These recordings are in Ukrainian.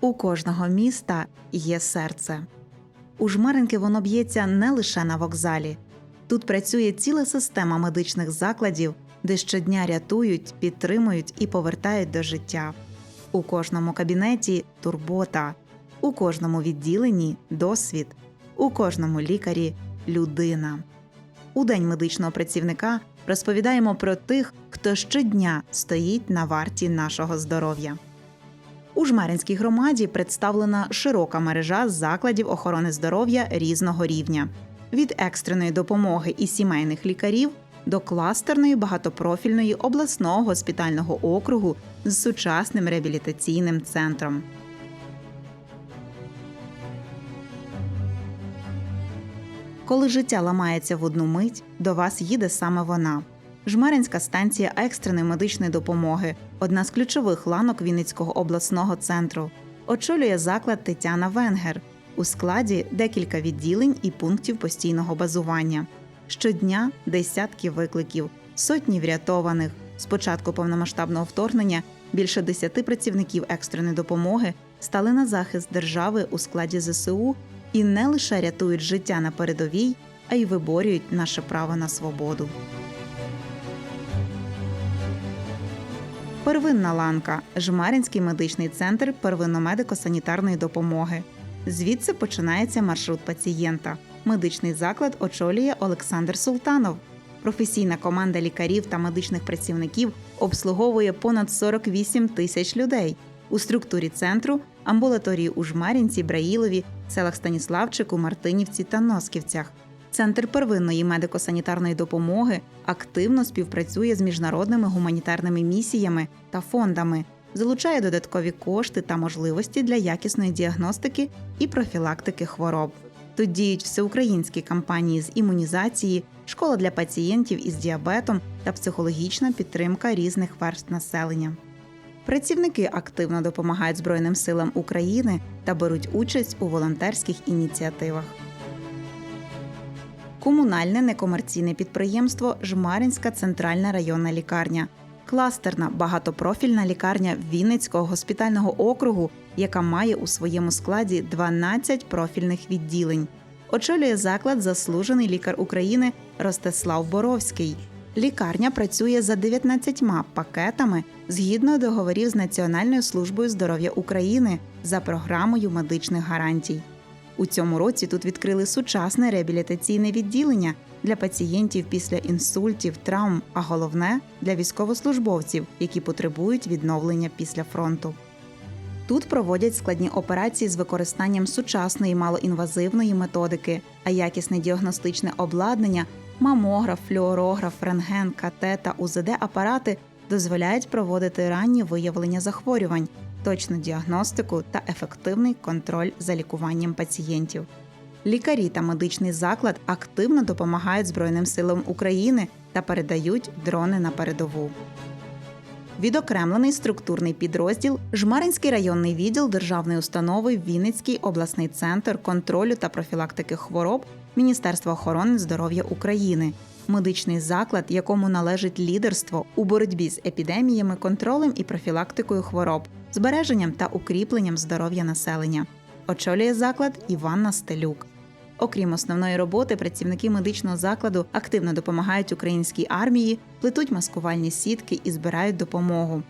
У кожного міста є серце. У жмеренки воно б'ється не лише на вокзалі. Тут працює ціла система медичних закладів, де щодня рятують, підтримують і повертають до життя. У кожному кабінеті турбота, у кожному відділенні досвід, у кожному лікарі людина. У День медичного працівника розповідаємо про тих, хто щодня стоїть на варті нашого здоров'я. У Жмеринській громаді представлена широка мережа закладів охорони здоров'я різного рівня від екстреної допомоги і сімейних лікарів до кластерної багатопрофільної обласного госпітального округу з сучасним реабілітаційним центром. Коли життя ламається в одну мить, до вас їде саме вона. Жмеринська станція екстреної медичної допомоги одна з ключових ланок Вінницького обласного центру. Очолює заклад Тетяна Венгер у складі декілька відділень і пунктів постійного базування. Щодня десятки викликів, сотні врятованих. З початку повномасштабного вторгнення більше десяти працівників екстреної допомоги стали на захист держави у складі ЗСУ і не лише рятують життя на передовій, а й виборюють наше право на свободу. Первинна ланка Жмаринський медичний центр первинно-медико-санітарної допомоги. Звідси починається маршрут пацієнта. Медичний заклад очолює Олександр Султанов. Професійна команда лікарів та медичних працівників обслуговує понад 48 тисяч людей. У структурі центру амбулаторії у Жмарінці, Браїлові, селах Станіславчику, Мартинівці та Носківцях. Центр первинної медико-санітарної допомоги активно співпрацює з міжнародними гуманітарними місіями та фондами, залучає додаткові кошти та можливості для якісної діагностики і профілактики хвороб. Тут діють всеукраїнські кампанії з імунізації, школа для пацієнтів із діабетом та психологічна підтримка різних верств населення. Працівники активно допомагають Збройним силам України та беруть участь у волонтерських ініціативах. Комунальне некомерційне підприємство Жмаринська центральна районна лікарня, кластерна багатопрофільна лікарня Вінницького госпітального округу, яка має у своєму складі 12 профільних відділень. Очолює заклад заслужений лікар України Ростислав Боровський. Лікарня працює за 19 пакетами згідно договорів з Національною службою здоров'я України за програмою медичних гарантій. У цьому році тут відкрили сучасне реабілітаційне відділення для пацієнтів після інсультів, травм, а головне для військовослужбовців, які потребують відновлення після фронту. Тут проводять складні операції з використанням сучасної малоінвазивної методики, а якісне діагностичне обладнання, мамограф, флюорограф, рентген, КТ та УЗД-апарати дозволяють проводити ранні виявлення захворювань, точну діагностику та ефективний контроль за лікуванням пацієнтів. Лікарі та медичний заклад активно допомагають Збройним силам України та передають дрони на передову. Відокремлений структурний підрозділ Жмаринський районний відділ державної установи Вінницький обласний центр контролю та профілактики хвороб Міністерства охорони здоров'я України, медичний заклад, якому належить лідерство у боротьбі з епідеміями, контролем і профілактикою хвороб, збереженням та укріпленням здоров'я населення. Очолює заклад Іванна Стелюк. Окрім основної роботи, працівники медичного закладу активно допомагають українській армії, плетуть маскувальні сітки і збирають допомогу.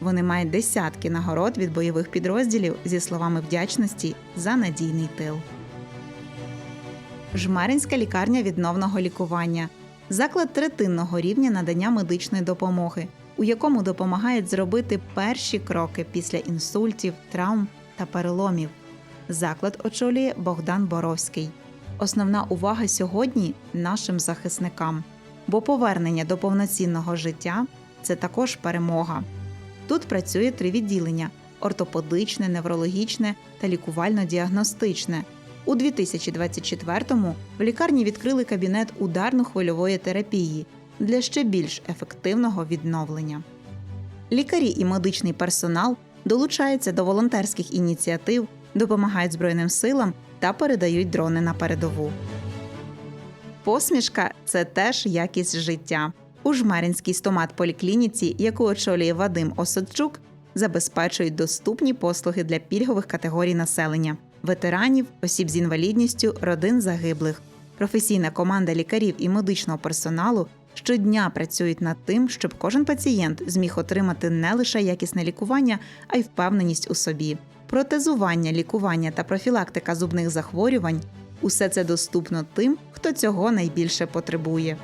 Вони мають десятки нагород від бойових підрозділів зі словами вдячності за надійний тил. Жмеринська лікарня відновного лікування заклад третинного рівня надання медичної допомоги, у якому допомагають зробити перші кроки після інсультів, травм та переломів. Заклад очолює Богдан Боровський. Основна увага сьогодні нашим захисникам, бо повернення до повноцінного життя це також перемога. Тут працює три відділення: ортопедичне, неврологічне та лікувально-діагностичне. У 2024-му в лікарні відкрили кабінет ударно-хвильової терапії для ще більш ефективного відновлення. Лікарі і медичний персонал долучаються до волонтерських ініціатив, допомагають Збройним силам та передають дрони на передову. Посмішка це теж якість життя. У Жмеринській стомат поліклініці, яку очолює Вадим Осадчук, забезпечують доступні послуги для пільгових категорій населення ветеранів, осіб з інвалідністю, родин загиблих. Професійна команда лікарів і медичного персоналу щодня працюють над тим, щоб кожен пацієнт зміг отримати не лише якісне лікування, а й впевненість у собі. Протезування, лікування та профілактика зубних захворювань усе це доступно тим, хто цього найбільше потребує.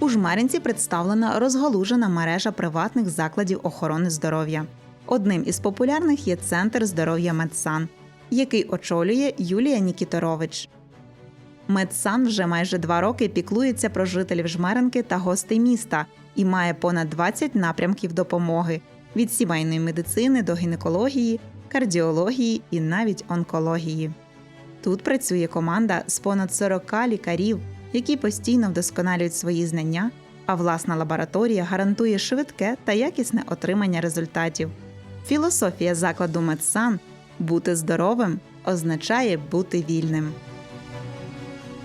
У Жмеринці представлена розгалужена мережа приватних закладів охорони здоров'я. Одним із популярних є Центр здоров'я Медсан, який очолює Юлія Нікіторович. Медсан вже майже два роки піклується про жителів Жмеренки та гостей міста і має понад 20 напрямків допомоги від сімейної медицини до гінекології, кардіології і навіть онкології. Тут працює команда з понад 40 лікарів, які постійно вдосконалюють свої знання, а власна лабораторія гарантує швидке та якісне отримання результатів. Філософія закладу Медсан бути здоровим означає бути вільним.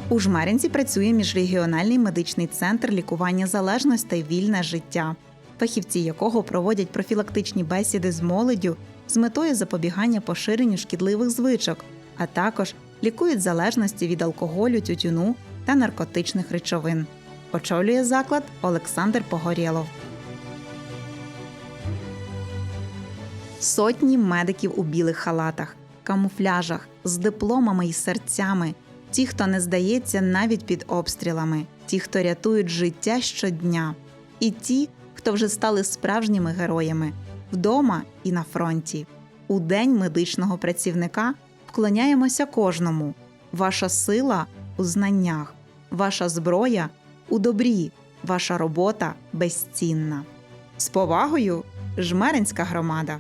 У Жмеринці працює міжрегіональний медичний центр лікування залежностей вільне життя, фахівці якого проводять профілактичні бесіди з молоддю з метою запобігання поширенню шкідливих звичок, а також лікують залежності від алкоголю, тютюну та наркотичних речовин. Очолює заклад Олександр Погорєлов. Сотні медиків у білих халатах, камуфляжах, з дипломами і серцями. Ті, хто не здається навіть під обстрілами, ті, хто рятують життя щодня, і ті, хто вже стали справжніми героями вдома і на фронті. У день медичного працівника вклоняємося кожному. Ваша сила у знаннях, ваша зброя у добрі, ваша робота безцінна. З повагою, жмеринська громада.